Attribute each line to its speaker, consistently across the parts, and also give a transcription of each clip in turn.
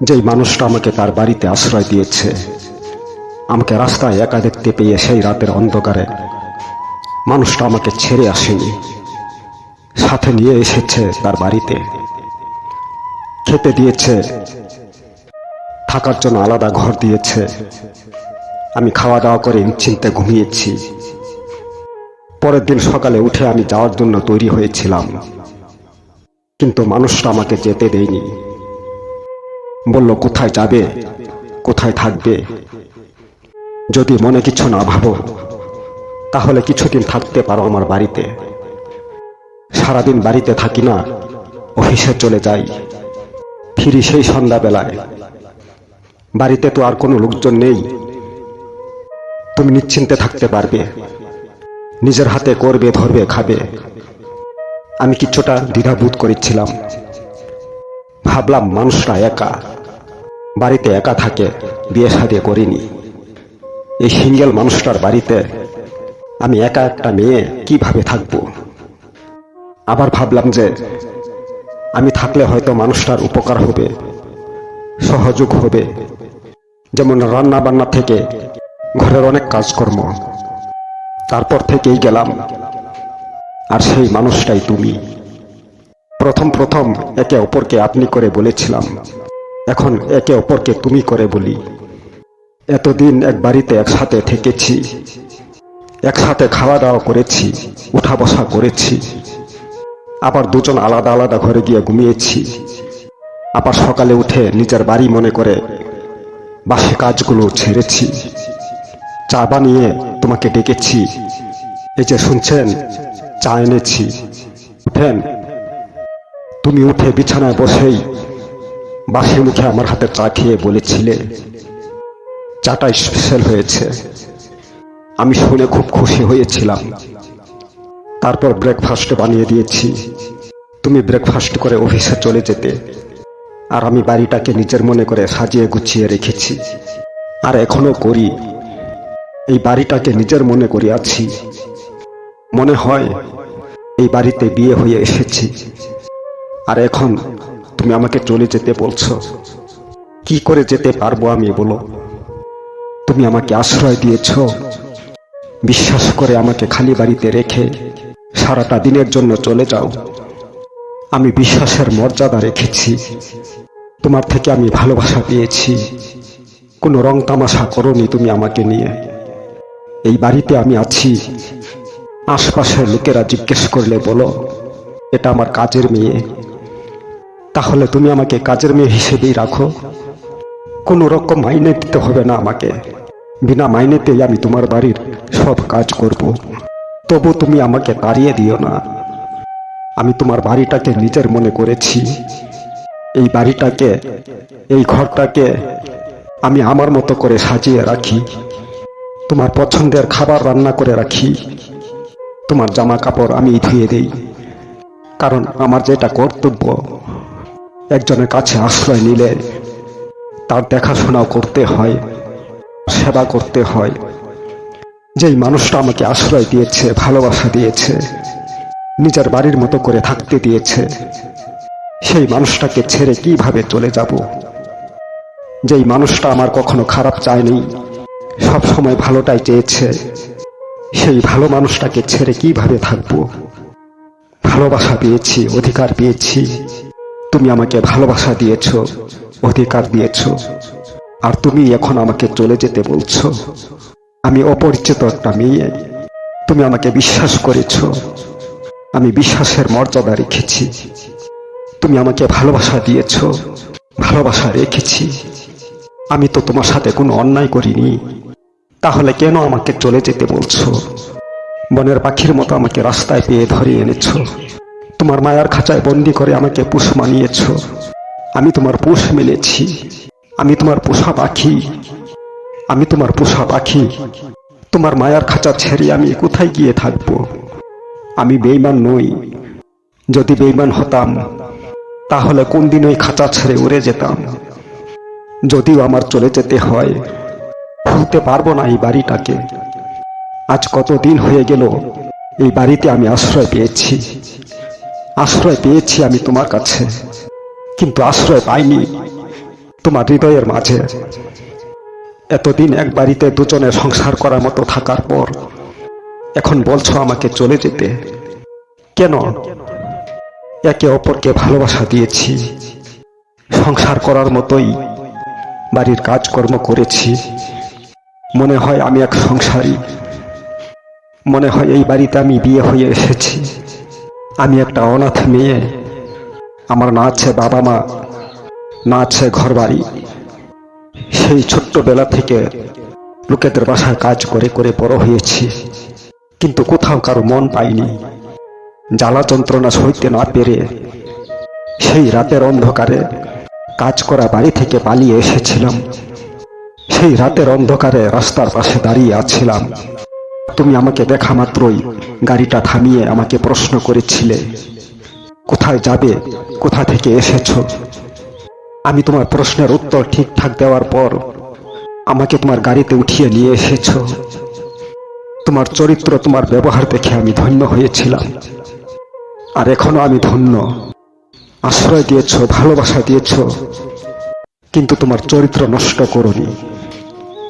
Speaker 1: যেই মানুষটা আমাকে তার বাড়িতে আশ্রয় দিয়েছে, আমাকে রাস্তায় একা দেখতে পেয়ে সেই রাতের অন্ধকারে মানুষটা আমাকে ছেড়ে আসেনি, সাথে নিয়ে এসেছে তার বাড়িতে। খেতে দিয়েছে, থাকার জন্য আলাদা ঘর দিয়েছে। আমি খাওয়া দাওয়া করে নিশ্চিন্তে ঘুমিয়েছি। পরের দিন সকালে উঠে আমি যাওয়ার জন্য তৈরি হয়েছিলাম। কিন্তু মানুষটা আমাকে যেতে দেয়নি। বলল, কোথায় যাবে? কোথায় থাকবে? যদি মনে কিছু না ভাবো, তাহলে কিছুদিন থাকতে পারো আমার বাড়িতে। সারাদিন বাড়িতে থাকি না, অফিসে চলে যাই। ফিরি সেই সন্ধ্যাবেলায়। বাড়িতে তো আর কোনো লোকজন নেই। তুমি নিশ্চিন্তে থাকতে পারবে। নিজের হাতে করবে, ধরবে, খাবে। আমি কিছুটা দ্বিধাবোধ করেছিলাম। ভাবলাম, মানুষরা একা। বাড়িতে একা থাকে, বিয়ে শাদি করিনি। এই সিঙ্গেল মানুষটার বাড়িতে আমি একা একটা মেয়ে কীভাবে থাকব? আবার ভাবলাম যে আমি থাকলে হয়তো মানুষটার উপকার হবে, সহযোগ হবে। যেমন রান্না বান্না থেকে ঘরের অনেক কাজকর্ম, তারপর থেকেই গেলাম। আর সেই মানুষটাই তুমি। প্রথম প্রথম একে অপরকে আপনি করে বলেছিলাম এখন একে অপরকে তুমি করে বলি। এতদিন এক বাড়িতে একসাথে থেকেছি। একসাথে খাওয়া দাওয়া করেছি উঠা বসা করেছি। আবার দুজন আলাদা আলাদা ঘরে গিয়ে ঘুমিয়েছি। আবার সকালে উঠে নিজের বাড়ি মনে করে বাসে কাজগুলো ছেড়েছি। চা বানিয়ে তোমাকে ডেকেছি। এই যে শুনছেন, চা এনেছি। উঠেন। তুমি উঠে বিছানায় বসেই বাসি মুখে আমার হাতে চা খেয়ে বলেছিলে, চাটা স্পেশাল হয়েছে। আমি শুনে খুব খুশি হয়েছিলাম। তারপর ব্রেকফাস্ট বানিয়ে দিয়েছি। তুমি ব্রেকফাস্ট করে অফিসে চলে যেতে। আর আমি বাড়িটাকে নিজের মনে করে সাজিয়ে গুছিয়ে রেখেছি। আর এখনও করি। এই বাড়িটাকে নিজের মনে করে আছি। মনে হয় এই বাড়িতে বিয়ে হয়ে এসেছি। আর এখন তুমি আমাকে চলে যেতে বলছো। কি করে যেতে পারব আমি বলো। তুমি আমাকে আশ্রয় দিয়েছ। বিশ্বাস করে আমাকে খালি বাড়িতে রেখে সারাটা দিনের জন্য চলে যাও। আমি বিশ্বাসের মর্যাদা রেখেছি। তোমার থেকে আমি ভালোবাসা পেয়েছি। কোনো রং তামাশা করনি তুমি আমাকে নিয়ে। এই বাড়িতে আমি আছি। আশপাশের লোকেরা জিজ্ঞেস করলে বলো, এটা আমার কাজের মেয়ে। তাহলে তুমি আমাকে কাজের মেয়ে হিসেবেই রাখো। কোনো রকম মাইনে দিতে হবে না আমাকে। বিনা মাইনেতেই আমি তোমার বাড়ির সব কাজ করব। তবু তুমি আমাকে তাড়িয়ে দিও না। আমি তোমার বাড়িটাকে নিজের মনে করেছি। এই বাড়িটাকে, এই ঘরটাকে আমি আমার মতো করে সাজিয়ে রাখি। তোমার পছন্দের খাবার রান্না করে রাখি। তোমার জামা কাপড় আমি ধুয়ে দেই। কারণ আমার যেটা কর্তব্য একজনের কাছে আশ্রয় নিলে তার দেখাশোনাও করতে হয়, সেবা করতে হয়। যেই মানুষটা আমাকে আশ্রয় দিয়েছে, ভালোবাসা দিয়েছে, নিজের বাড়ির মতো করে থাকতে দিয়েছে, সেই মানুষটাকে ছেড়ে কীভাবে চলে যাব? যেই মানুষটা আমার কখনো খারাপ চায়নি, সব সময় ভালোটাই চেয়েছে, সেই ভালো মানুষটাকে ছেড়ে কীভাবে থাকব? ভালোবাসা পেয়েছি, অধিকার পেয়েছি তুমি আমাকে ভালোবাসা দিয়েছ, অধিকার দিয়েছ, আর তুমি এখন আমাকে চলে যেতে বলছো। আমি অপরিচিত একটা মেয়ে। তুমি আমাকে বিশ্বাস করেছ। আমি বিশ্বাসের মর্যাদা রেখেছি। তুমি আমাকে ভালোবাসা দিয়েছ, ভালোবাসা রেখেছি। আমি তো তোমার সাথে কোনো অন্যায় করিনি। তাহলে কেন আমাকে চলে যেতে বলছো? বনের পাখির মতো আমাকে রাস্তায় পেয়ে ধরিয়ে এনেছ। তোমার মায়ার খাঁচায় বন্দি করে আমাকে পুষ মানিয়েছ। আমি তোমার পুষ মেলেছি আমি তোমার পোষা পাখি। আমি তোমার পোষা পাখি। তোমার মায়ার খাঁচা ছেড়ে আমি কোথায় গিয়ে থাকব? আমি বেইমান নই। যদি বেইমান হতাম, তাহলে কোন দিন ওই খাঁচা ছেড়ে উড়ে যেতাম? যদিও আমার চলে যেতে হয়, ভুলতে পারব না এই বাড়িটাকে। আজ কত দিন হয়ে গেল, এই বাড়িতে আমি আশ্রয় পেয়েছি। আশ্রয় পেয়েছি আমি তোমার কাছে। কিন্তু আশ্রয় পাইনি তোমার হৃদয়ের মাঝে। এতদিন এক বাড়িতে দুজনে সংসার করার মতো থাকার পর এখন বলছো আমাকে চলে যেতে। কেন? একে অপরকে ভালোবাসা দিয়েছি। সংসার করার মতোই বাড়ির কাজকর্ম করেছি। মনে হয় আমি এক সংসারী। মনে হয় এই বাড়িতে আমি বিয়ে হয়ে এসেছি। আমি একটা অনাথ মেয়ে। আমার না আছে বাবা মা, না আছে ঘর বাড়ি সেই ছোট্টবেলা থেকে লোকেদের বাসায় কাজ করে করে বড় হয়েছি। কিন্তু কোথাও কারও মন পাইনি। জ্বালা যন্ত্রণা সইতে না পেরে সেই রাতের অন্ধকারে কাজ করা বাড়ি থেকে পালিয়ে এসেছিলাম। সেই রাতের অন্ধকারে রাস্তার পাশে দাঁড়িয়ে আছিলাম। তুমি আমাকে দেখা মাত্রই গাড়িটা থামিয়ে আমাকে প্রশ্ন করেছিলে, কোথায় যাবে, কোথা থেকে এসেছ? আমি তোমার প্রশ্নের উত্তর ঠিকঠাক দেওয়ার পর আমাকে তোমার গাড়িতে উঠিয়ে নিয়ে এসেছ। তোমার চরিত্র তোমার ব্যবহার দেখে আমি ধন্য হয়েছিলাম। আর এখনও আমি ধন্য। আশ্রয় দিয়েছ, ভালোবাসা দিয়েছ, কিন্তু তোমার চরিত্র নষ্ট করনি।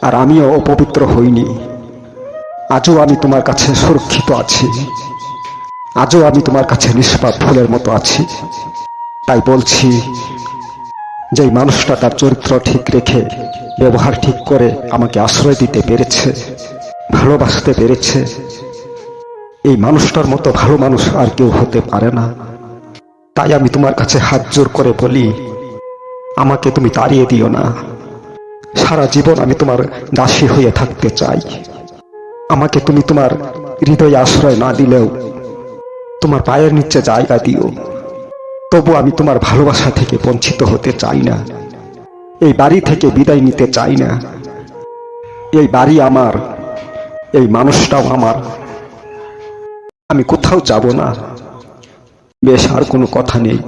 Speaker 1: আর আমিও অপবিত্র হইনি। আজও আমি তোমার কাছে সুরক্ষিত আছি। আজও আমি তোমার কাছে নিষ্পাপ ফুলের মতো আছি। তাই বলছি, যেই মানুষটা তার চরিত্র ঠিক রেখে ব্যবহার ঠিক করে আমাকে আশ্রয় দিতে পেরেছে, ভালোবাসতে পেরেছে, এই মানুষটার মতো ভালো মানুষ আর কেউ হতে পারে না। তাই আমি তোমার কাছে হাত জোর করে বলি, আমাকে তুমি তাড়িয়ে দিও না। সারা জীবন আমি তোমার দাসী হয়ে থাকতে চাই। আমাকে তুমি তোমার হৃদয়ে আশ্রয় না দিলেও তোমার পায়ের নিচে জায়গা দিও। তবু আমি তোমার ভালোবাসা থেকে বঞ্চিত হতে চাই না। এই বাড়ি থেকে বিদায় নিতে চাই না। এই বাড়ি আমার, এই মানুষটাও আমার। আমি কোথাও যাব না। বেশ আর কোনো কথা নেই।